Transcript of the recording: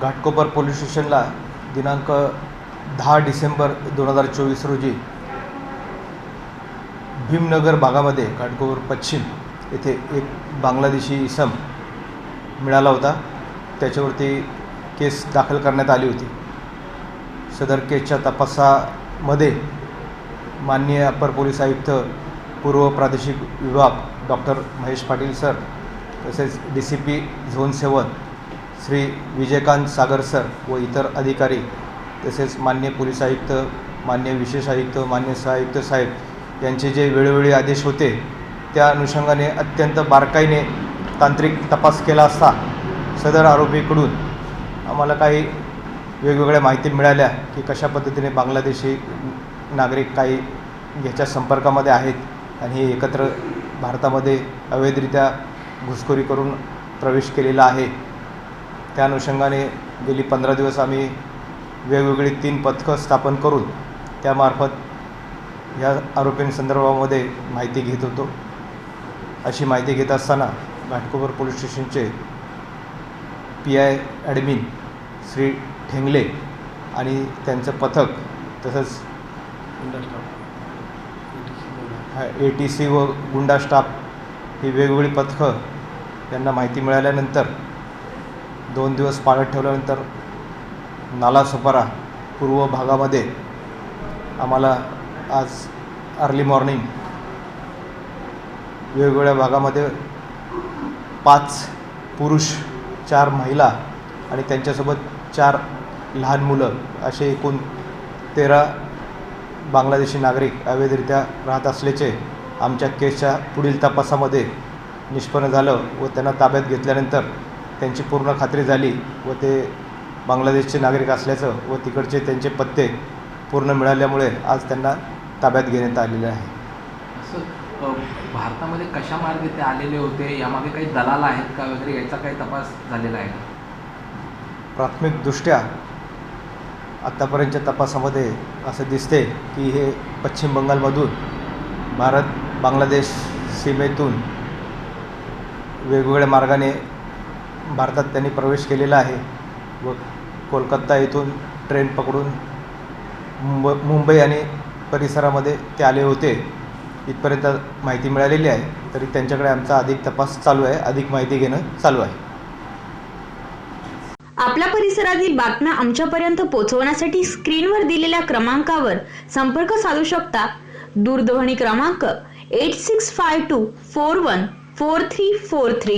Ghatkopar police स्टेशनला दिनांक दहा डिसेंबर दोन हजार चोवीस रोजी भीमनगर भागामध्ये घाटकोपर पश्चिम येथे एक बांगलादेशी इसम मिळाला होता. त्याच्यावरती केस दाखल करण्यात आली होती. सदर केसच्या तपासामध्ये माननीय अप्पर पोलीस आयुक्त पूर्व प्रादेशिक विभाग डॉक्टर महेश पाटील सर तसेच D C P zone seven Shri Vijaykant Sagar sir व इतर अधिकारी तसेच मान्य पोलीस आयुक्त मान्य विशेष आयुक्त मान्य सहायुक्त साहेब यांचे जे वेळोवेळी आदेश होते त्या अनुषंगाने अत्यंत बारकाईने तांत्रिक तपास केला असता सदर आरोपीकडून आम्हाला काही वेगवेगळ्या माहिती मिळाल्या की कशा पद्धतीने बांगलादेशी नागरिक काही याच्या संपर्कामध्ये आहेत आणि हे एकत्र भारतामध्ये अवैधरित्या घुसखोरी करून प्रवेश केलेला आहे. त्या अनुषंगाने गेली पंधरा दिवस आम्ही वेगवेगळी तीन पथकं स्थापन करून त्यामार्फत या आरोपींसंदर्भामध्ये माहिती घेत होतो. अशी माहिती घेत असताना घाटकोपर पोलीस स्टेशनचे P I admin Shri Thengale आणि त्यांचं पथक तसंच ए टी सी व गुंडा स्टाफ ही वेगवेगळी पथकं यांना माहिती मिळाल्यानंतर दोन दिवस पाळत ठेवल्यानंतर नालासोपारा पूर्व भागामध्ये आम्हाला आज अर्ली मॉर्निंग वेगवेगळ्या भागामध्ये पाच पुरुष चार महिला आणि त्यांच्यासोबत चार लहान मुलं असे एकूण तेरा बांगलादेशी नागरिक अवैधरित्या राहत असल्याचे आमच्या केसच्या पुढील तपासामध्ये निष्पन्न झालं व त्यांना ताब्यात घेतल्यानंतर त्यांची पूर्ण खात्री झाली व ते बांगलादेशचे नागरिक असल्याचं व तिकडचे त्यांचे पत्ते पूर्ण मिळाल्यामुळे आज त्यांना ताब्यात घेण्यात आलेले आहे. असं भारतामध्ये कशा मार्गे ते आलेले होते? यामागे काही दलाल आहेत का वगैरे? याचा काही तपास झालेला आहे प्राथमिकदृष्ट्या आत्तापर्यंतच्या तपासामध्ये असं दिसते की हे पश्चिम बंगालमधून भारत बांगलादेश सीमेतून वेगवेगळ्या मार्गाने भारतात त्यांनी प्रवेश केलेला आहे. व कोलकाता येथून ट्रेन पकडून मुंब मुंबई आणि परिसरामध्ये ते आले होते. इथपर्यंत माहिती मिळालेली आहे. तरी त्यांच्याकडे आमचा अधिक तपास चालू आहे. अधिक माहिती घेणं चालू आहे. आपल्या परिसरातील बातम्या आमच्यापर्यंत पोहोचवण्यासाठी स्क्रीनवर दिलेल्या क्रमांकावर संपर्क साधू शकता. दूरध्वनी क्रमांक eight six five two four one four three four three